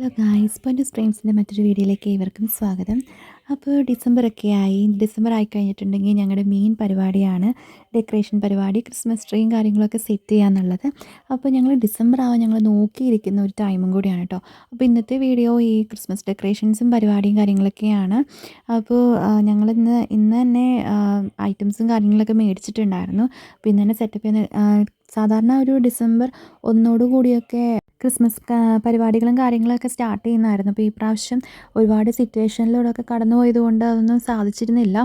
Hello guys point സ്ട്രീംസിന്റെ മറ്റൊരു വീഡിയോയിലേക്ക് ഏവർക്കും സ്വാഗതം. അപ്പോൾ ഡിസംബറൊക്കെ ആയി. ഡിസംബർ ആയി കഴിഞ്ഞിട്ടുണ്ടെങ്കിൽ ഞങ്ങളുടെ മെയിൻ പരിപാടിയാണ് ഡെക്കറേഷൻ പരിപാടി ക്രിസ്മസ് ട്രീയും കാര്യങ്ങളൊക്കെ സെറ്റ് ചെയ്യുക എന്നുള്ളത്. അപ്പോൾ ഞങ്ങൾ ഡിസംബർ ആവാൻ ഞങ്ങൾ നോക്കിയിരിക്കുന്ന ഒരു ടൈമും കൂടിയാണ് കേട്ടോ അപ്പോൾ ഇന്നത്തെ വീഡിയോ ഈ ക്രിസ്മസ് ഡെക്കറേഷൻസും പരിപാടിയും കാര്യങ്ങളൊക്കെയാണ്. അപ്പോൾ ഞങ്ങളിന്ന് ഇന്ന് തന്നെ ഐറ്റംസും കാര്യങ്ങളൊക്കെ മേടിച്ചിട്ടുണ്ടായിരുന്നു. അപ്പോൾ ഇന്ന് തന്നെ സെറ്റപ്പ് ചെയ്യുന്ന സാധാരണ ഒരു ഡിസംബർ ഒന്നോട് കൂടിയൊക്കെ ക്രിസ്മസ് പരിപാടികളും കാര്യങ്ങളൊക്കെ സ്റ്റാർട്ട് ചെയ്യുന്നതായിരുന്നു. അപ്പോൾ ഈ പ്രാവശ്യം ഒരുപാട് സിറ്റുവേഷനിലൂടെയൊക്കെ കടന്നു പോയതുകൊണ്ട് അതൊന്നും സാധിച്ചിരുന്നില്ല.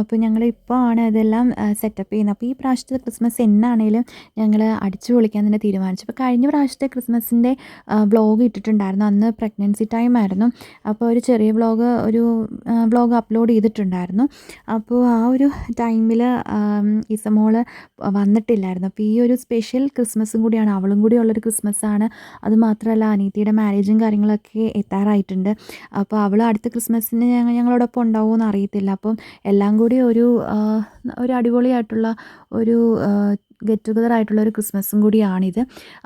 അപ്പോൾ ഞങ്ങൾ ഇപ്പോൾ ആണ് ഇതെല്ലാം സെറ്റപ്പ് ചെയ്യുന്നത്. അപ്പോൾ ഈ പ്രാവശ്യത്തെ ക്രിസ്മസ് എന്നാണേലും ഞങ്ങൾ അടിച്ചു പൊളിക്കാൻ തന്നെ തീരുമാനിച്ചു. അപ്പോൾ കഴിഞ്ഞ പ്രാവശ്യത്തെ ക്രിസ്മസിന്റെ വ്ളോഗ് ഇട്ടിട്ടുണ്ടായിരുന്നു. അന്ന് പ്രഗ്നൻസി ടൈം ആയിരുന്നു. അപ്പോൾ ഒരു ചെറിയ വ്ളോഗ് ഒരു വ്ളോഗ് അപ്ലോഡ് ചെയ്തിട്ടുണ്ടായിരുന്നു. അപ്പോൾ ആ ഒരു ടൈമിൽ ഇസമോൾ വന്നിട്ടില്ലായിരുന്നു. അപ്പോൾ ഈ ഒരു സ്പെഷ്യൽ ക്രിസ്മസും കൂടിയാണ്. അവളും കൂടി ഉള്ളൊരു ക്രിസ്മസാണ് അതുമാത്രമല്ല അനീതിയുടെ മാരേജും കാര്യങ്ങളൊക്കെ എത്താറായിട്ടുണ്ട്. അപ്പോൾ അവൾ അടുത്ത ക്രിസ്മസിന് ഞങ്ങൾ ഞങ്ങളോടൊപ്പം ഉണ്ടാവുമോ എന്ന് അറിയത്തില്ല. അപ്പം എല്ലാം കൂടി ഒരു ഒരു അടിപൊളിയായിട്ടുള്ള ഒരു ഗെറ്റ് ടുഗദർ ആയിട്ടുള്ള ഒരു ക്രിസ്മസും കൂടിയാണിത്.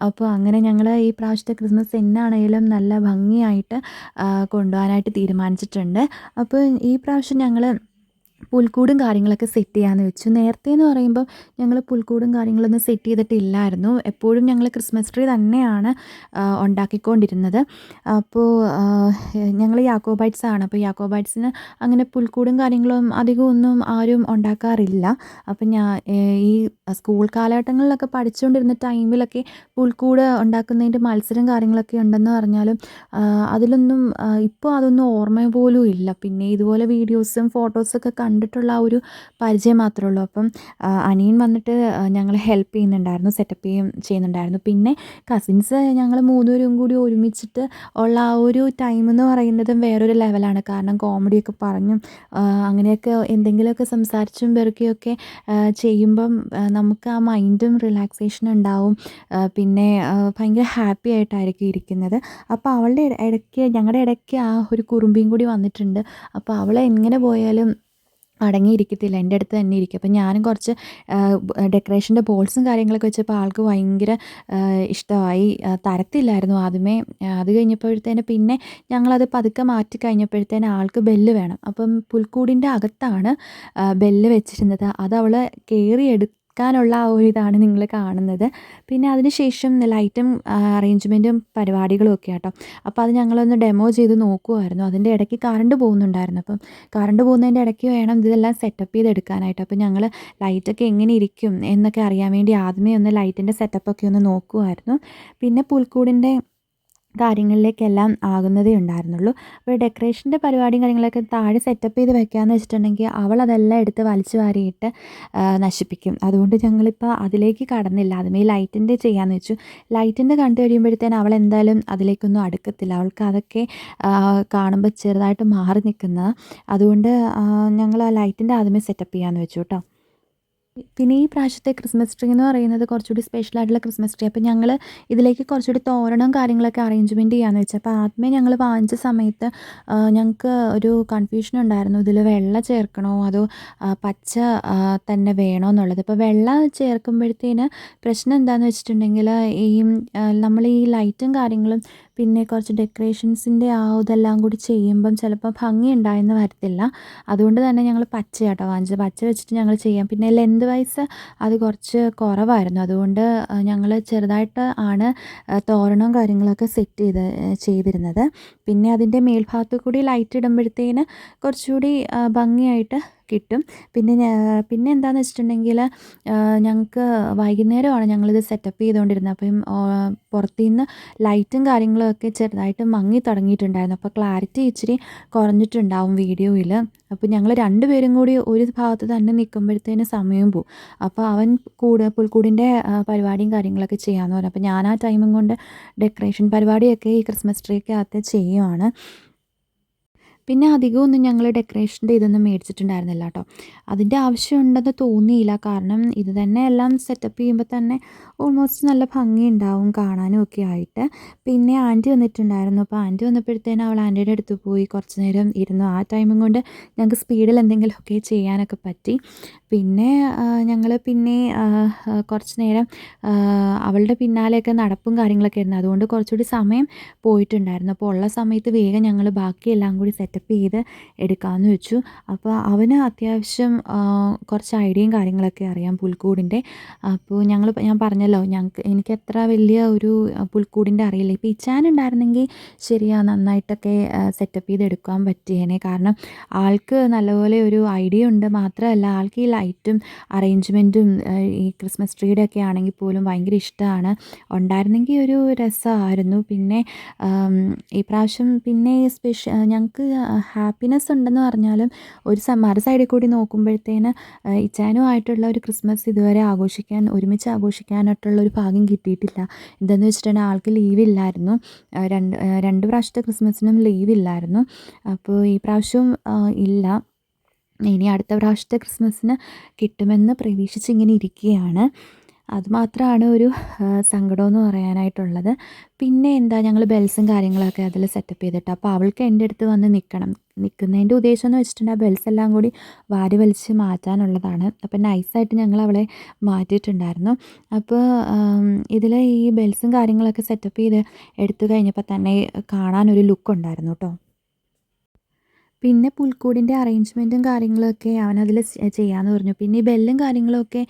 അപ്പോൾ അങ്ങനെ ഞങ്ങൾ ഈ പ്രാവശ്യത്തെ ക്രിസ്മസ് എന്നാണെങ്കിലും നല്ല ഭംഗിയായിട്ട് കൊണ്ടുപോകാനായിട്ട് തീരുമാനിച്ചിട്ടുണ്ട്. അപ്പോൾ ഈ പ്രാവശ്യം ഞങ്ങൾ പുൽക്കൂടും കാര്യങ്ങളൊക്കെ സെറ്റ് ചെയ്യാമെന്ന് വെച്ചു. നേരത്തെ എന്ന് പറയുമ്പോൾ ഞങ്ങൾ പുൽക്കൂടും കാര്യങ്ങളൊന്നും സെറ്റ് ചെയ്തിട്ടില്ലായിരുന്നു. എപ്പോഴും ഞങ്ങൾ ക്രിസ്മസ് ട്രീ തന്നെയാണ് ഉണ്ടാക്കിക്കൊണ്ടിരുന്നത്. അപ്പോൾ ഞങ്ങൾ യാക്കോബൈറ്റ്സ് ആണ്. അപ്പോൾ യാക്കോബൈറ്റ്സിന് അങ്ങനെ പുൽക്കൂടും കാര്യങ്ങളും അധികം ഒന്നും ആരും ഉണ്ടാക്കാറില്ല. അപ്പം ഞാൻ ഈ സ്കൂൾ കാലഘട്ടങ്ങളിലൊക്കെ പഠിച്ചുകൊണ്ടിരുന്ന ടൈമിലൊക്കെ പുൽക്കൂട് ഉണ്ടാക്കുന്നതിന്റെ മത്സരം കാര്യങ്ങളൊക്കെ ഉണ്ടെന്ന് പറഞ്ഞാലും അതിലൊന്നും ഇപ്പോൾ അതൊന്നും ഓർമ്മ പോലും ഇല്ല. പിന്നെ ഇതുപോലെ വീഡിയോസും ഫോട്ടോസൊക്കെ കണ്ടിട്ടുള്ള ആ ഒരു പരിചയം മാത്രമേ ഉള്ളൂ. അപ്പം അനിയൻ വന്നിട്ട് ഞങ്ങളെ ഹെൽപ്പ് ചെയ്യുന്നുണ്ടായിരുന്നു സെറ്റപ്പ് ചെയ്യും ചെയ്യുന്നുണ്ടായിരുന്നു. പിന്നെ കസിൻസ് ഞങ്ങൾ മൂന്നുപേരും കൂടി ഒരുമിച്ചിട്ട് ഉള്ള ആ ഒരു ടൈം എന്ന് പറയുന്നതും വേറൊരു ലെവലാണ് കാരണം കോമഡിയൊക്കെ പറഞ്ഞും അങ്ങനെയൊക്കെ എന്തെങ്കിലുമൊക്കെ സംസാരിച്ചും വെറുക്കിയൊക്കെ ചെയ്യുമ്പം നമുക്ക് ആ മൈൻഡും റിലാക്സേഷൻ ഉണ്ടാവും. പിന്നെ ഭയങ്കര ഹാപ്പി ആയിട്ടായിരിക്കും ഇരിക്കുന്നത്. അപ്പോൾ അവളുടെ ഇടയ്ക്ക് ഞങ്ങളുടെ ഇടയ്ക്ക് ആ ഒരു കുറുമ്പിയും കൂടി വന്നിട്ടുണ്ട്. അപ്പോൾ അവളെ എങ്ങനെ പോയാലും അടങ്ങിയിരിക്കത്തില്ല എന്റെ അടുത്ത് തന്നെ ഇരിക്കും. അപ്പം ഞാനും കുറച്ച് ഡെക്കറേഷന്റെ ബോൾസും കാര്യങ്ങളൊക്കെ വെച്ചപ്പോൾ ആൾക്ക് ഭയങ്കര ഇഷ്ടമായി. തരത്തില്ലായിരുന്നു ആദ്യമേ. അത് കഴിഞ്ഞപ്പോഴത്തേന് പിന്നെ ഞങ്ങളത് പതുക്കെ മാറ്റി കഴിഞ്ഞപ്പോഴത്തേന് ആൾക്ക് ബെല്ല് വേണം. അപ്പം പുൽക്കൂടിന്റെ അകത്താണ് ബെല്ല് വെച്ചിരുന്നത്. അത് അവൾ കയറി വെക്കാനുള്ള ആ ഒരു ഇതാണ് നിങ്ങൾ കാണുന്നത്. പിന്നെ അതിനുശേഷം ലൈറ്റും അറേഞ്ച്മെന്റും പരിപാടികളും ഒക്കെ ആട്ടോ. അപ്പോൾ അത് ഞങ്ങളൊന്ന് ഡെമോ ചെയ്ത് നോക്കുമായിരുന്നു അതിന്റെ ഇടയ്ക്ക് കറണ്ട് പോകുന്നുണ്ടായിരുന്നു. അപ്പം കറണ്ട് പോകുന്നതിന്റെ ഇടയ്ക്ക് വേണം ഇതെല്ലാം സെറ്റപ്പ് ചെയ്തെടുക്കാനായിട്ട്. അപ്പോൾ ഞങ്ങൾ ലൈറ്റൊക്കെ എങ്ങനെ ഇരിക്കും എന്നൊക്കെ അറിയാൻ വേണ്ടി ആദ്യമേ ഒന്ന് ലൈറ്റിന്റെ സെറ്റപ്പൊക്കെ ഒന്ന് നോക്കുമായിരുന്നു പിന്നെ പുൽക്കൂടിന്റെ കാര്യങ്ങളിലേക്കെല്ലാം ആകുന്നതേ ഉണ്ടായിരുന്നുള്ളൂ. അപ്പോൾ ഡെക്കറേഷന്റെ പരിപാടിയും കാര്യങ്ങളൊക്കെ താഴെ സെറ്റപ്പ് ചെയ്ത് വെക്കാമെന്ന് വെച്ചിട്ടുണ്ടെങ്കിൽ അവൾ അതെല്ലാം എടുത്ത് വലിച്ചു വാരിയിട്ട് നശിപ്പിക്കും. അതുകൊണ്ട് ഞങ്ങളിപ്പോൾ അതിലേക്ക് കടന്നില്ല. അതുമേ ലൈറ്റിന്റെ ചെയ്യാമെന്ന് വെച്ചു. ലൈറ്റിന്റെ കണ്ടു കഴിയുമ്പോഴത്തേന് അവൾ എന്തായാലും അതിലേക്കൊന്നും അടുക്കത്തില്ല. അവൾക്ക് അതൊക്കെ കാണുമ്പോൾ ചെറുതായിട്ട് മാറി നിൽക്കുന്നത് അതുകൊണ്ട് ഞങ്ങൾ ആ ലൈറ്റിന്റെ ആദ്യമേ സെറ്റപ്പ് ചെയ്യാമെന്ന് വെച്ചു കേട്ടോ. പിന്നെ ഈ പ്രാവശ്യത്തെ ക്രിസ്മസ് ട്രീ എന്ന് പറയുന്നത് കുറച്ചുകൂടി സ്പെഷ്യൽ ആയിട്ടുള്ള ക്രിസ്മസ് ട്രീ അപ്പോൾ ഞങ്ങൾ ഇതിലേക്ക് കുറച്ചുകൂടി തോരണം കാര്യങ്ങളൊക്കെ അറേഞ്ച്മെന്റ് ചെയ്യാമെന്ന് വെച്ചാൽ അപ്പോൾ ആദ്യമേ ഞങ്ങൾ വാങ്ങിച്ച സമയത്ത് ഞങ്ങൾക്ക് ഒരു കൺഫ്യൂഷൻ ഉണ്ടായിരുന്നു. ഇതിൽ വെള്ള ചേർക്കണോ അതോ പച്ച തന്നെ വേണോ എന്നുള്ളത്. ഇപ്പോൾ വെള്ള ചേർക്കുമ്പോഴത്തേന് പ്രശ്നം എന്താണെന്ന് വെച്ചിട്ടുണ്ടെങ്കിൽ ഈ നമ്മൾ ഈ ലൈറ്റും കാര്യങ്ങളും പിന്നെ കുറച്ച് ഡെക്കറേഷൻസിന്റെ ആ ഇതെല്ലാം കൂടി ചെയ്യുമ്പം ചിലപ്പോൾ ഭംഗി ഉണ്ടായെന്ന് വരത്തില്ല. അതുകൊണ്ട് തന്നെ ഞങ്ങൾ പച്ചയാട്ടോ വാങ്ങിച്ചത്. പച്ച വെച്ചിട്ട് ഞങ്ങൾ ചെയ്യാം. പിന്നെ ലെന്ത് വൈസ് അത് കുറച്ച് കുറവായിരുന്നു. അതുകൊണ്ട് ഞങ്ങൾ ചെറുതായിട്ട് ആണ് തോരണവും കാര്യങ്ങളൊക്കെ സെറ്റ് ചെയ്ത് ചെയ്തിരുന്നത്. പിന്നെ അതിന്റെ മേൽഭാഗത്ത് കൂടി ലൈറ്റ് ഇടുമ്പോഴത്തേന് കുറച്ചുകൂടി ഭംഗിയായിട്ട് കിട്ടും. പിന്നെ പിന്നെ എന്താണെന്ന് വെച്ചിട്ടുണ്ടെങ്കിൽ ഞങ്ങൾക്ക് വൈകുന്നേരമാണ് ഞങ്ങളിത് സെറ്റപ്പ് ചെയ്തുകൊണ്ടിരുന്നത് അപ്പം പുറത്തു നിന്ന് ലൈറ്റും കാര്യങ്ങളൊക്കെ ചെറുതായിട്ട് മങ്ങി തുടങ്ങിയിട്ടുണ്ടായിരുന്നു. അപ്പോൾ ക്ലാരിറ്റി ഇച്ചിരി കുറഞ്ഞിട്ടുണ്ടാവും വീഡിയോയിൽ അപ്പോൾ ഞങ്ങൾ രണ്ടുപേരും കൂടി ഒരു ഭാഗത്ത് തന്നെ നിൽക്കുമ്പോഴത്തേന് സമയം പോവും. അപ്പോൾ അവൻ കൂടെ പുൽക്കൂടിന്റെ പരിപാടിയും കാര്യങ്ങളൊക്കെ ചെയ്യാമെന്ന് പറഞ്ഞു. അപ്പോൾ ഞാൻ ആ ടൈമും കൊണ്ട് ഡെക്കറേഷൻ പരിപാടിയൊക്കെ ഈ ക്രിസ്മസ് ട്രീക്കകത്ത് ചെയ്യുവാണ്. പിന്നെ അധികമൊന്നും ഞങ്ങൾ ഡെക്കറേഷന്റെ ഇതൊന്നും മേടിച്ചിട്ടുണ്ടായിരുന്നില്ല കേട്ടോ. അതിന്റെ ആവശ്യമുണ്ടെന്ന് തോന്നിയില്ല. കാരണം ഇത് തന്നെ എല്ലാം സെറ്റപ്പ് ചെയ്യുമ്പോൾ തന്നെ ഓൾമോസ്റ്റ് നല്ല ഭംഗിയുണ്ടാവും കാണാനും ഒക്കെ ആയിട്ട്. പിന്നെ ആന്റി വന്നിട്ടുണ്ടായിരുന്നു. അപ്പോൾ ആന്റി വന്നപ്പോഴത്തേനും അവൾ ആന്റിയുടെ അടുത്ത് പോയി. കുറച്ച് നേരം ഇരുന്നു. ആ ടൈമും കൊണ്ട് ഞങ്ങൾക്ക് സ്പീഡിൽ എന്തെങ്കിലുമൊക്കെ ചെയ്യാനൊക്കെ പറ്റി. പിന്നെ ഞങ്ങൾ പിന്നെ കുറച്ച് നേരം അവളുടെ പിന്നാലെയൊക്കെ നടപ്പും കാര്യങ്ങളൊക്കെ ആയിരുന്നു. അതുകൊണ്ട് കുറച്ചുകൂടി സമയം പോയിട്ടുണ്ടായിരുന്നു. അപ്പോൾ ഉള്ള സമയത്ത് വേഗം ഞങ്ങൾ ബാക്കിയെല്ലാം കൂടി സെറ്റപ്പ് ചെയ്ത് എടുക്കാമെന്ന് വെച്ചു. അപ്പോൾ അവന് അത്യാവശ്യം കുറച്ച് ഐഡിയയും കാര്യങ്ങളൊക്കെ അറിയാം പുൽക്കൂടിന്റെ. അപ്പോൾ ഞങ്ങൾ ഞാൻ പറഞ്ഞല്ലോ ഞങ്ങൾക്ക് എനിക്ക് അത്ര വലിയ ഒരു പുൽക്കൂടിന്റെ അറിയില്ല. ഇപ്പോൾ ഇച്ചാൻ ഉണ്ടായിരുന്നെങ്കിൽ ശരിയാ നന്നായിട്ടൊക്കെ സെറ്റപ്പ് ചെയ്ത് എടുക്കാൻ പറ്റിയേനെ. കാരണം ആൾക്ക് നല്ലപോലെ ഒരു ഐഡിയ ഉണ്ട് മാത്രമല്ല ആൾക്ക് ഈ ലൈറ്റും അറേഞ്ച്മെന്റും ഈ ക്രിസ്മസ് ട്രീയുടെ ഒക്കെ ആണെങ്കിൽ പോലും ഭയങ്കര ഇഷ്ടമാണ്. ഉണ്ടായിരുന്നെങ്കിൽ ഒരു രസമായിരുന്നു. പിന്നെ ഈ പ്രാവശ്യം പിന്നെ സ്പെഷ്യ ഞങ്ങൾക്ക് ഹാപ്പിനെസ് ഉണ്ടെന്ന് പറഞ്ഞാലും ഒരു മറു സൈഡിൽ കൂടി നോക്കുമ്പോഴത്തേന് ഇച്ചാനുമായിട്ടുള്ള ഒരു ക്രിസ്മസ് ഇതുവരെ ആഘോഷിക്കാൻ ഒരുമിച്ച് ആഘോഷിക്കാനായിട്ടുള്ള ഒരു ഭാഗ്യം കിട്ടിയിട്ടില്ല. എന്താണെന്ന് വെച്ചിട്ടുണ്ടെങ്കിൽ ആൾക്ക് ലീവില്ലായിരുന്നു രണ്ട് രണ്ട് പ്രാവശ്യത്തെ ക്രിസ്മസിനും ലീവില്ലായിരുന്നു അപ്പോൾ ഈ പ്രാവശ്യവും ഇല്ല. ഇനി അടുത്ത പ്രാവശ്യത്തെ ക്രിസ്മസിന് കിട്ടുമെന്ന് പ്രതീക്ഷിച്ച് ഇങ്ങനെ ഇരിക്കുകയാണ്. അതുമാത്രമാണ് ഒരു സങ്കടമെന്ന് പറയാനായിട്ടുള്ളത്. പിന്നെ എന്താ ഞങ്ങൾ ബെൽസും കാര്യങ്ങളൊക്കെ അതിൽ സെറ്റപ്പ് ചെയ്തിട്ട്. അപ്പോൾ അവൾക്ക് എന്റെ അടുത്ത് വന്ന് നിൽക്കണം നിൽക്കുന്നതിന്റെ ഉദ്ദേശം എന്ന് വെച്ചിട്ടുണ്ടെങ്കിൽ ആ ബെൽസ് എല്ലാം കൂടി വാരി വലിച്ച് മാറ്റാനുള്ളതാണ്. അപ്പോൾ നൈസായിട്ട് ഞങ്ങൾ അവളെ മാറ്റിയിട്ടുണ്ടായിരുന്നു. അപ്പോൾ ഇതിൽ ഈ ബെൽസും കാര്യങ്ങളൊക്കെ സെറ്റപ്പ് ചെയ്ത് എടുത്തു കഴിഞ്ഞപ്പോൾ തന്നെ കാണാനൊരു ലുക്ക് ഉണ്ടായിരുന്നു കേട്ടോ പിന്നെ പുൽക്കൂടിന്റെ അറേഞ്ച്മെന്റും കാര്യങ്ങളൊക്കെ അവനതിൽ ചെയ്യാമെന്ന് പറഞ്ഞു. പിന്നെ ഈ ബെല്ലും കാര്യങ്ങളൊക്കെ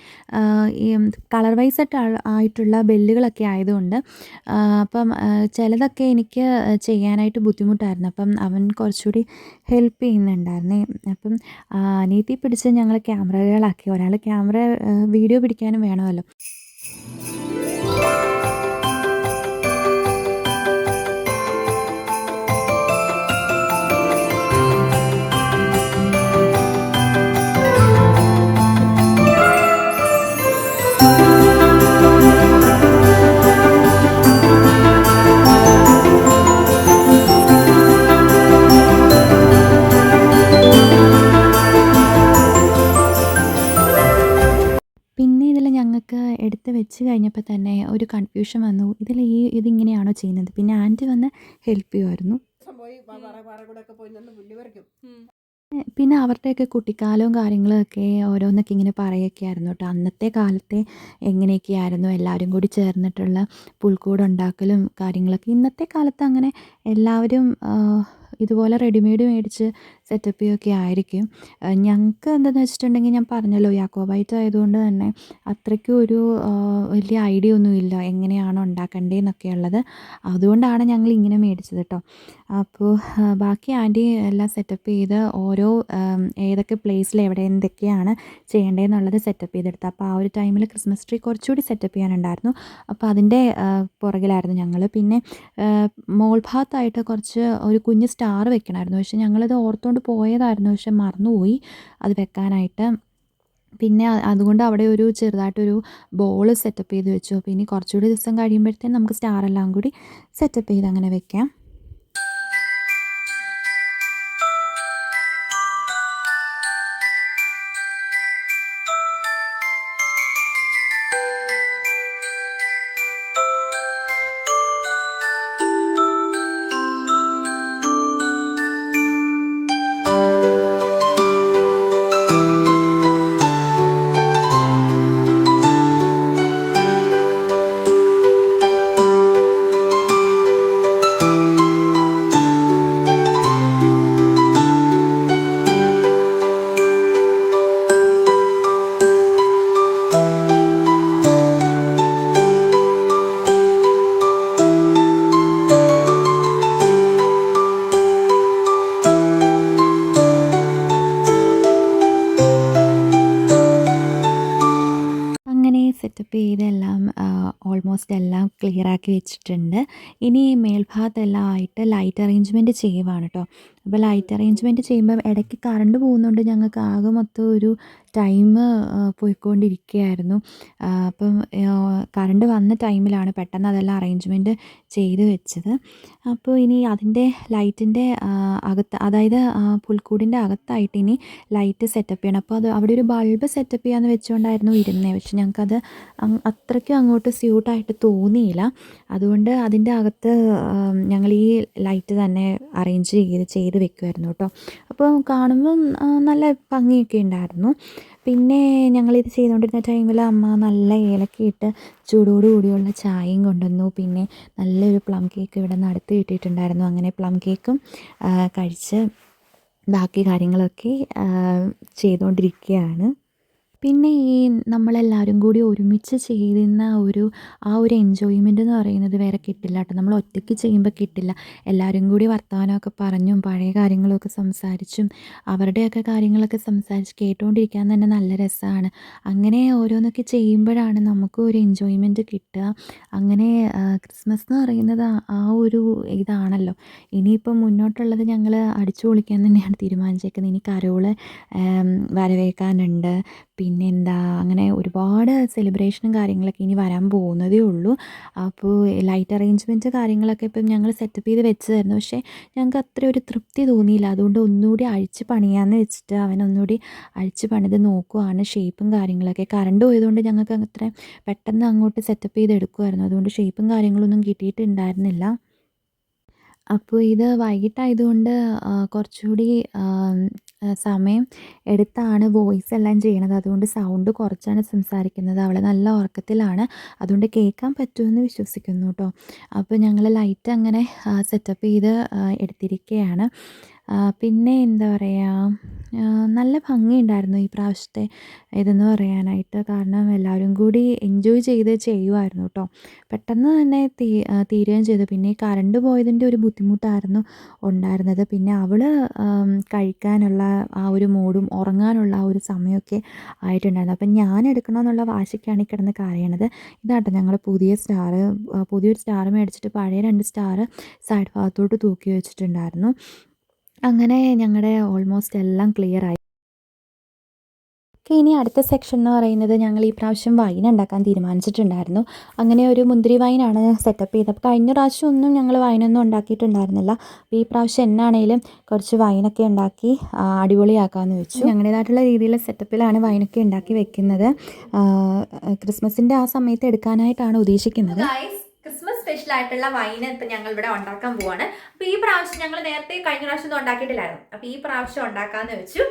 ഈ കളർ വൈസ് ആയിട്ട് ആയിട്ടുള്ള ബെല്ലുകളൊക്കെ ആയതുകൊണ്ട് അപ്പം ചിലതൊക്കെ എനിക്ക് ചെയ്യാനായിട്ട് ബുദ്ധിമുട്ടായിരുന്നു. അപ്പം അവൻ കുറച്ചുകൂടി ഹെൽപ്പ് ചെയ്യുന്നുണ്ടായിരുന്നേ. അപ്പം അനീതി പിടിച്ച് ഞങ്ങൾ ക്യാമറകളാക്കി. ഒരാൾ ക്യാമറ വീഡിയോ പിടിക്കാനും വേണമല്ലോ. ഞങ്ങൾക്ക് എടുത്ത് വെച്ച് കഴിഞ്ഞപ്പോൾ തന്നെ ഒരു കൺഫ്യൂഷൻ വന്നു. ഇതിൽ ഈ ഇതിങ്ങനെയാണോ ചെയ്യുന്നത്? പിന്നെ ആന്റി വന്ന് ഹെൽപ്പ് ചെയ്യുമായിരുന്നു പിന്നെ അവരുടെയൊക്കെ കുട്ടിക്കാലവും കാര്യങ്ങളൊക്കെ ഓരോന്നൊക്കെ ഇങ്ങനെ പറയുകയൊക്കെ ആയിരുന്നു കേട്ടോ. അന്നത്തെ കാലത്തെ എങ്ങനെയൊക്കെയായിരുന്നു എല്ലാവരും കൂടി ചേർന്നിട്ടുള്ള പുൽക്കൂട് ഉണ്ടാക്കലും കാര്യങ്ങളൊക്കെ. ഇന്നത്തെ കാലത്ത് അങ്ങനെ എല്ലാവരും ഇതുപോലെ റെഡിമെയ്ഡ് മേടിച്ച് സെറ്റപ്പ് ചെയ്യുകയൊക്കെ ആയിരിക്കും. ഞങ്ങൾക്ക് എന്താണെന്ന് വെച്ചിട്ടുണ്ടെങ്കിൽ ഞാൻ പറഞ്ഞല്ലോ യാക്കോബൈറ്റ് ആയതുകൊണ്ട് തന്നെ അത്രയ്ക്കും ഒരു വലിയ ഐഡിയ ഒന്നുമില്ല എങ്ങനെയാണ് ഉണ്ടാക്കേണ്ടതെന്നൊക്കെ ഉള്ളത്. അതുകൊണ്ടാണ് ഞങ്ങൾ ഇങ്ങനെ മേടിച്ചത് കേട്ടോ അപ്പോൾ ബാക്കി ആന്റി എല്ലാം സെറ്റപ്പ് ചെയ്ത് ഓരോ ഏതൊക്കെ പ്ലേസിൽ എവിടെ എന്തൊക്കെയാണ് ചെയ്യേണ്ടതെന്നുള്ളത് സെറ്റപ്പ് ചെയ്തെടുത്ത്. അപ്പോൾ ആ ഒരു ടൈമിൽ ക്രിസ്മസ് ട്രീ കുറച്ചുകൂടി സെറ്റപ്പ് ചെയ്യാനുണ്ടായിരുന്നു. അപ്പോൾ അതിന്റെ പുറകിലായിരുന്നു ഞങ്ങൾ പിന്നെ മോൾ ഭാഗത്തായിട്ട് കുറച്ച് ഒരു കുഞ്ഞ് സ്റ്റാർ വെക്കണമായിരുന്നു പക്ഷെ ഞങ്ങളത് ഓർത്തുകൊണ്ട് പോയതായിരുന്നു. പക്ഷെ മറന്നുപോയി അത് വെക്കാനായിട്ട്. പിന്നെ അതുകൊണ്ട് അവിടെ ഒരു ചെറുതായിട്ടൊരു ബോൾ സെറ്റപ്പ് ചെയ്ത് വെച്ചു. പിന്നെ കുറച്ചുകൂടി ദിവസം കഴിയുമ്പോഴത്തേനും നമുക്ക് സ്റ്റാർ എല്ലാം കൂടി സെറ്റപ്പ് ചെയ്ത് അങ്ങനെ വെക്കാം. വെച്ചിട്ടുണ്ട്. ഇനി മേൽഭാഗത്തെല്ലാം ആയിട്ട് ലൈറ്റ് അറേഞ്ച്മെന്റ് ചെയ്യുവാണ് കേട്ടോ അപ്പോൾ ലൈറ്റ് അറേഞ്ച്മെന്റ് ചെയ്യുമ്പോൾ ഇടയ്ക്ക് കറണ്ട് പോകുന്നതുകൊണ്ട് ഞങ്ങൾക്ക് ആകെ മൊത്തം ഒരു ടൈം പോയിക്കൊണ്ടിരിക്കുകയായിരുന്നു അപ്പം കറണ്ട് വന്ന ടൈമിലാണ് പെട്ടെന്ന് അതെല്ലാം അറേഞ്ച്മെന്റ് ചെയ്ത് വെച്ചത്. അപ്പോൾ ഇനി അതിന്റെ ലൈറ്റിന്റെ അകത്ത് അതായത് പുൽക്കൂടിന്റെ അകത്തായിട്ട് ഇനി ലൈറ്റ് സെറ്റപ്പ് ചെയ്യണം. അപ്പോൾ അത് അവിടെ ഒരു ബൾബ് സെറ്റപ്പ് ചെയ്യാന്ന് വെച്ചുകൊണ്ടായിരുന്നു ഇരുന്നേ. പക്ഷെ ഞങ്ങൾക്കത് അത്രയ്ക്കും അങ്ങോട്ട് സ്യൂട്ടായിട്ട് തോന്നിയില്ല. അതുകൊണ്ട് അതിന്റെ അകത്ത് ഞങ്ങൾ ഈ ലൈറ്റ് തന്നെ അറേഞ്ച് ചെയ്ത് ചെയ്ത് വെക്കുമായിരുന്നു കേട്ടോ. അപ്പോൾ കാണുമ്പം നല്ല ഭംഗിയൊക്കെ ഉണ്ടായിരുന്നു. പിന്നെ ഞങ്ങളിത് ചെയ്തുകൊണ്ടിരുന്ന ടൈമിൽ അമ്മ നല്ല ഏലക്കയിട്ട് ചൂടോടുകൂടിയുള്ള ചൂടോട് കൂടിയുള്ള ചായയും കൊണ്ടുവന്നു. പിന്നെ നല്ലൊരു പ്ലം കേക്ക് ഇവിടെ അടുത്ത് കിട്ടിയിട്ടുണ്ടായിരുന്നു. അങ്ങനെ പ്ലം കേക്കും കഴിച്ച് ബാക്കി കാര്യങ്ങളൊക്കെ ചെയ്തുകൊണ്ടിരിക്കുകയാണ്. പിന്നെ ഈ നമ്മളെല്ലാവരും കൂടി ഒരുമിച്ച് ചെയ്യുന്ന ഒരു ആ ഒരു എൻജോയ്മെന്റ് എന്ന് പറയുന്നത് വേറെ കിട്ടില്ല കേട്ടോ. നമ്മൾ ഒറ്റയ്ക്ക് ചെയ്യുമ്പോൾ കിട്ടില്ല. എല്ലാവരും കൂടി വർത്തമാനമൊക്കെ പറഞ്ഞും പഴയ കാര്യങ്ങളൊക്കെ സംസാരിച്ചും അവരുടെയൊക്കെ കാര്യങ്ങളൊക്കെ സംസാരിച്ച് കേട്ടുകൊണ്ടിരിക്കാൻ തന്നെ നല്ല രസമാണ് അങ്ങനെ ഓരോന്നൊക്കെ ചെയ്യുമ്പോഴാണ് നമുക്കും ഒരു എൻജോയ്മെന്റ് കിട്ടുക. അങ്ങനെ ക്രിസ്മസ് എന്ന് പറയുന്നത് ആ- ഒരു ഇതാണല്ലോ. ഇനിയിപ്പം മുന്നോട്ടുള്ളത് ഞങ്ങൾ അടിച്ചു പൊളിക്കാൻ തന്നെയാണ് തീരുമാനിച്ചേക്കുന്നത്. ഇനി കരോൾ വരവേക്കാനുണ്ട് പിന്നെന്താ അങ്ങനെ ഒരുപാട് സെലിബ്രേഷനും കാര്യങ്ങളൊക്കെ ഇനി വരാൻ പോകുന്നതേ ഉള്ളൂ. അപ്പോൾ ലൈറ്റ് അറേഞ്ച്മെന്റ് കാര്യങ്ങളൊക്കെ ഇപ്പം ഞങ്ങൾ സെറ്റപ്പ് ചെയ്ത് വെച്ചതായിരുന്നു. പക്ഷേ ഞങ്ങൾക്ക് അത്ര ഒരു തൃപ്തി തോന്നിയില്ല. അതുകൊണ്ട് ഒന്നുകൂടി അഴിച്ച് പണിയാന്ന് വെച്ചിട്ട് അവൻ ഒന്നുകൂടി അഴിച്ച് പണിത് നോക്കുവാണ് ഷേപ്പും കാര്യങ്ങളൊക്കെ. കറണ്ട് പോയതുകൊണ്ട് ഞങ്ങൾക്ക് അത്ര പെട്ടെന്ന് അങ്ങോട്ട് സെറ്റപ്പ് ചെയ്ത് എടുക്കുമായിരുന്നു അതുകൊണ്ട് ഷേപ്പും കാര്യങ്ങളൊന്നും കിട്ടിയിട്ടുണ്ടായിരുന്നില്ല. അപ്പോൾ ഇത് വൈകിട്ടായതുകൊണ്ട് കുറച്ചുകൂടി സമയം എടുത്താണ് വോയിസ് എല്ലാം ചെയ്യണത്. അതുകൊണ്ട് സൗണ്ട് കുറച്ചാണ് സംസാരിക്കുന്നത്. അവളെ നല്ല ഉറക്കത്തിലാണ്. അതുകൊണ്ട് കേൾക്കാൻ പറ്റുമെന്ന് വിശ്വസിക്കുന്നു കേട്ടോ അപ്പോൾ ഞങ്ങൾ ലൈറ്റ് അങ്ങനെ സെറ്റപ്പ് ചെയ്ത് എടുത്തിരിക്കുകയാണ് പിന്നെ എന്താ പറയുക നല്ല ഭംഗിയുണ്ടായിരുന്നു ഈ പ്രാവശ്യത്തെ ഇതെന്ന് പറയാനായിട്ട്. കാരണം എല്ലാവരും കൂടി എൻജോയ് ചെയ്ത് ചെയ്യുമായിരുന്നു കേട്ടോ പെട്ടെന്ന് തന്നെ തീ തീരുകയും ചെയ്തു. പിന്നെ കറണ്ട് പോയതിന്റെ ഒരു ബുദ്ധിമുട്ടായിരുന്നു ഉണ്ടായിരുന്നത്. പിന്നെ അവൾ കഴിക്കാനുള്ള ആ ഒരു മൂടും ഉറങ്ങാനുള്ള ആ ഒരു സമയമൊക്കെ ആയിട്ടുണ്ടായിരുന്നു. അപ്പം ഞാൻ എടുക്കണമെന്നുള്ള വാശിക്കാണ് ഈ കിടന്ന് കരയണത്. ഇതാട്ടോ ഞങ്ങൾ പുതിയ സ്റ്റാർ പുതിയൊരു സ്റ്റാർ മേടിച്ചിട്ട് പഴയ രണ്ട് സ്റ്റാർ സൈഡ് ഭാഗത്തോട്ട് തൂക്കി വെച്ചിട്ടുണ്ടായിരുന്നു. അങ്ങനെ ഞങ്ങളുടെ ഓൾമോസ്റ്റ് എല്ലാം ക്ലിയർ ആയി. ഓക്കെ ഇനി അടുത്ത സെക്ഷൻ എന്ന് പറയുന്നത് ഞങ്ങൾ ഈ പ്രാവശ്യം വൈൻ ഉണ്ടാക്കാൻ തീരുമാനിച്ചിട്ടുണ്ടായിരുന്നു. അങ്ങനെ ഒരു മുന്തിരി വൈനാണ് സെറ്റപ്പ് ചെയ്തത്. അപ്പോൾ കഴിഞ്ഞ പ്രാവശ്യം ഒന്നും ഞങ്ങൾ വൈനൊന്നും ഉണ്ടാക്കിയിട്ടുണ്ടായിരുന്നില്ല. അപ്പോൾ ഈ പ്രാവശ്യം എന്നാണേലും കുറച്ച് വൈനൊക്കെ ഉണ്ടാക്കി അടിപൊളിയാക്കാമെന്ന് വെച്ചു. ഞങ്ങളുടേതായിട്ടുള്ള രീതിയിലുള്ള സെറ്റപ്പിലാണ് വൈനൊക്കെ ഉണ്ടാക്കി വെക്കുന്നത്. ക്രിസ്മസിന്റെ ആ സമയത്ത് എടുക്കാനായിട്ടാണ് ഉദ്ദേശിക്കുന്നത്. ക്രിസ്മസ് സ്പെഷ്യൽ ആയിട്ടുള്ള വൈൻ ഇപ്പം ഞങ്ങൾ ഇവിടെ ഉണ്ടാക്കാൻ പോവാണ്. അപ്പോൾ ഈ പ്രാവശ്യം ഞങ്ങൾ നേരത്തെ കഴിഞ്ഞ പ്രാവശ്യം ഒന്നും ഉണ്ടാക്കിയിട്ടില്ലായിരുന്നു. അപ്പം ഈ പ്രാവശ്യം ഉണ്ടാക്കാമെന്ന് വെച്ചു.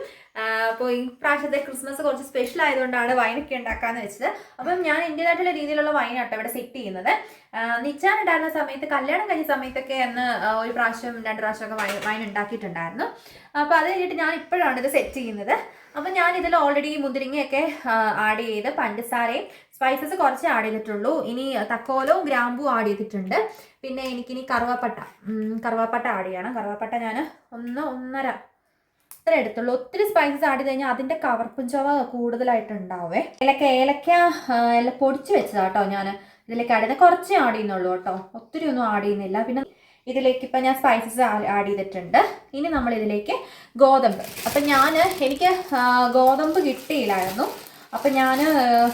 അപ്പോൾ ഈ പ്രാവശ്യത്തെ ക്രിസ്മസ് കുറച്ച് സ്പെഷ്യൽ ആയതുകൊണ്ടാണ് വൈനൊക്കെ ഉണ്ടാക്കാമെന്ന് വെച്ചത്. അപ്പം ഞാൻ എന്റെതായിട്ടുള്ള രീതിയിലുള്ള വൈനാട്ടോ ഇവിടെ സെറ്റ് ചെയ്യുന്നത്. നിച്ചാൻ ഉണ്ടായിരുന്ന സമയത്ത് കല്യാണം കഴിഞ്ഞ സമയത്തൊക്കെ അന്ന് ഒരു പ്രാവശ്യം രണ്ട് പ്രാവശ്യമൊക്കെ വൈൻ വൈൻ ഉണ്ടാക്കിയിട്ടുണ്ടായിരുന്നു. അപ്പോൾ അത് കഴിഞ്ഞിട്ട് ഞാൻ ഇപ്പോഴാണ് ഇത് സെറ്റ് ചെയ്യുന്നത്. അപ്പം ഞാൻ ഓൾറെഡി മുന്തിരിങ്ങയൊക്കെ ആഡ് ചെയ്ത് പഞ്ചസാരയും സ്പൈസസ് കുറച്ച് ആഡ് ചെയ്തിട്ടുള്ളൂ. ഇനി തക്കോലവും ഗ്രാമ്പും ആഡ് ചെയ്തിട്ടുണ്ട്. പിന്നെ എനിക്കിനി കറുവാപ്പട്ട. കറുവാപ്പട്ട ആഡ് ചെയ്യണം. കറുവാപ്പട്ട ഞാൻ ഒന്ന് ഒന്നര ഇത്ര എടുത്തുള്ളൂ. ഒത്തിരി സ്പൈസസ് ആഡ് ചെയ്ത് കഴിഞ്ഞാൽ അതിന്റെ കവർപ്പും ചവ കൂടുതലായിട്ട് ഉണ്ടാവേ ഏലക്ക ഏലക്ക എല്ലാം പൊടിച്ച് വെച്ചതാട്ടോ ഞാൻ ഇതിലേക്ക് ആഡ് ചെയ്യുന്ന കുറച്ച് ആഡ് ചെയ്യുന്നുള്ളൂ കേട്ടോ ഒത്തിരി ഒന്നും ആഡ് ചെയ്യുന്നില്ല. പിന്നെ ഇതിലേക്ക് ഇപ്പം ഞാൻ സ്പൈസസ് ആഡ് ചെയ്തിട്ടുണ്ട്. ഇനി നമ്മൾ ഇതിലേക്ക് ഗോതമ്പ്. അപ്പം ഞാൻ എനിക്ക് ഗോതമ്പ് കിട്ടിയില്ലായിരുന്നു. അപ്പം ഞാൻ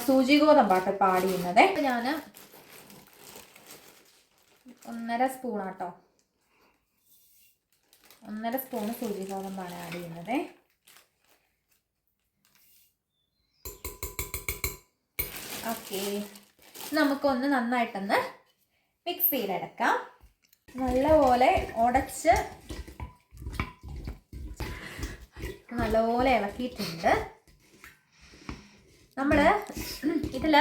സൂചി ഗോതമ്പാട്ടോ ചെയ്യുന്നത് അപ്പം ഞാൻ ഒന്നര സ്പൂണാട്ടോ. ഒന്നര സ്പൂണ് സൂചി ഗോതമ്പാണ് ആഡ് ചെയ്യുന്നത്. ഓക്കെ. നമുക്കൊന്ന് നന്നായിട്ടൊന്ന് മിക്സ് ചെയ്തെടുക്കാം. നല്ലപോലെ ഉടച്ച് നല്ലപോലെ ഇളക്കിയിട്ടുണ്ട്. നമ്മൾ ഇതിൽ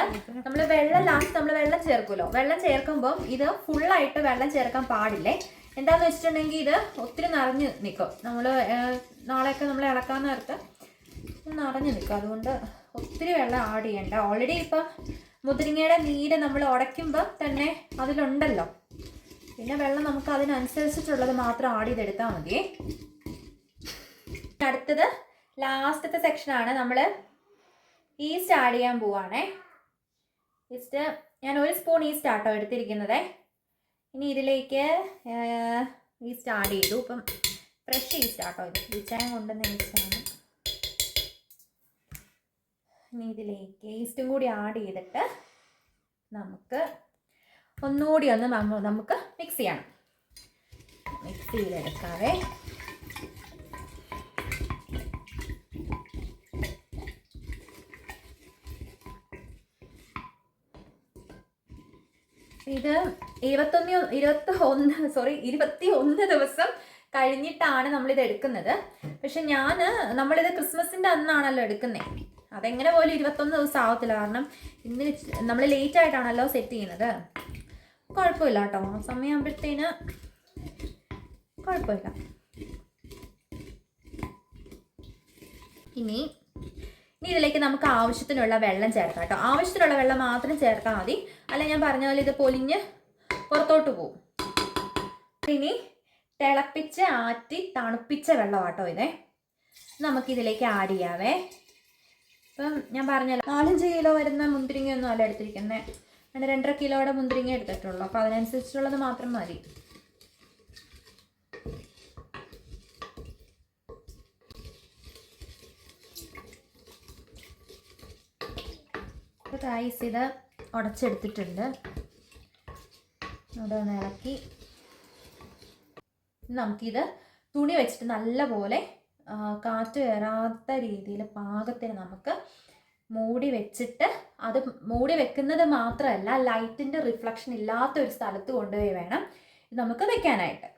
നമ്മൾ വെള്ളം ലാസ്റ്റ് നമ്മൾ വെള്ളം ചേർക്കുമല്ലോ. വെള്ളം ചേർക്കുമ്പോൾ ഇത് ഫുള്ളായിട്ട് വെള്ളം ചേർക്കാൻ പാടില്ലേ? എന്താന്ന് വെച്ചിട്ടുണ്ടെങ്കിൽ ഇത് ഒത്തിരി നിറഞ്ഞു നിൽക്കും നമ്മൾ നാളെയൊക്കെ നമ്മൾ ഇളക്കാൻ നേരത്ത് നിറഞ്ഞു നിൽക്കും അതുകൊണ്ട് ഒത്തിരി വെള്ളം ആഡ് ചെയ്യണ്ട. ഓൾറെഡി ഇപ്പം മുതിരിങ്ങയുടെ നീര് നമ്മൾ ഉടയ്ക്കുമ്പോൾ തന്നെ അതിലുണ്ടല്ലോ. പിന്നെ വെള്ളം നമുക്ക് അതിനനുസരിച്ചിട്ടുള്ളത് മാത്രം ആഡ് ചെയ്തെടുത്താൽ മതി. അടുത്തത് ലാസ്റ്റത്തെ സെക്ഷനാണ് നമ്മൾ ഈസ്റ്റ് ആഡ് ചെയ്യാൻ പോവാണേ. ഈസ്റ്റ് ഞാൻ ഒരു സ്പൂൺ ഈസ്റ്റ് ആട്ടോ എടുത്തിരിക്കുന്നത്. ഇനി ഇതിലേക്ക് ഈസ്റ്റ് ആഡ് ചെയ്തു. ഇപ്പം ഫ്രഷ് ഈസ്റ്റ് ആട്ടോ ഇത്. ഈച്ചായം കൊണ്ടുവന്ന ഈസ്റ്റാണ് ഇനി ഇതിലേക്ക് ഈസ്റ്റും കൂടി ആഡ് ചെയ്തിട്ട് നമുക്ക് ഒന്നുകൂടി ഒന്ന് നമുക്ക് മിക്സ് ചെയ്യണം. മിക്സിയിലെടുക്കാവേ ഇത് ഇരുപത്തൊന്ന് ഇരുപത്തി ഒന്ന് സോറി ഇരുപത്തി ഒന്ന് ദിവസം കഴിഞ്ഞിട്ടാണ് നമ്മളിത് എടുക്കുന്നത്. പക്ഷെ ഞാൻ നമ്മളിത് ക്രിസ്മസിന്റെ അന്നാണല്ലോ എടുക്കുന്നത് അതെങ്ങനെ പോലും ഇരുപത്തൊന്ന് ദിവസം ആവത്തില്ല. കാരണം ഇന്ന് നമ്മൾ ലേറ്റ് ആയിട്ടാണല്ലോ സെറ്റ് ചെയ്യുന്നത്. കുഴപ്പമില്ല കേട്ടോ. ആ സമയമാകുമ്പോഴത്തേന് കുഴപ്പമില്ല. ഇനി ഇനി ഇതിലേക്ക് നമുക്ക് ആവശ്യത്തിനുള്ള വെള്ളം ചേർക്കാം കേട്ടോ. ആവശ്യത്തിനുള്ള വെള്ളം മാത്രം ചേർത്താൽ മതി. അല്ല ഞാൻ പറഞ്ഞ പോലെ ഇത് പൊലിഞ്ഞ് പുറത്തോട്ട് പോകും ഇനി തിളപ്പിച്ച് ആറ്റി തണുപ്പിച്ച വെള്ളമാട്ടോ ഇതേ. നമുക്കിതിലേക്ക് ആഡ് ചെയ്യാവേ. ഇപ്പം ഞാൻ പറഞ്ഞല്ലോ നാലഞ്ച് കിലോ വരുന്ന മുന്തിരിങ്ങയൊന്നും അല്ല എടുത്തിരിക്കുന്നത് അങ്ങനെ രണ്ടര കിലോയുടെ മുന്തിരിങ്ങ എടുത്തിട്ടുള്ളൂ. അപ്പോൾ അതിനനുസരിച്ചുള്ളത് മാത്രം മതി. റൈസ് ഇത് ഉടച്ചെടുത്തിട്ടുണ്ട്. അവിടെ ഒന്ന് ഇളക്കി നമുക്കിത് തുണി വെച്ചിട്ട് നല്ലപോലെ കാറ്റ് കയറാത്ത രീതിയിൽ പാകത്തിന് നമുക്ക് മൂടി വെച്ചിട്ട് അത് മൂടി വെക്കുന്നത് മാത്രമല്ല ലൈറ്റിന്റെ റിഫ്ലക്ഷൻ ഇല്ലാത്ത ഒരു സ്ഥലത്ത് കൊണ്ടുപോയി വേണം നമുക്ക് വെക്കാനായിട്ട്.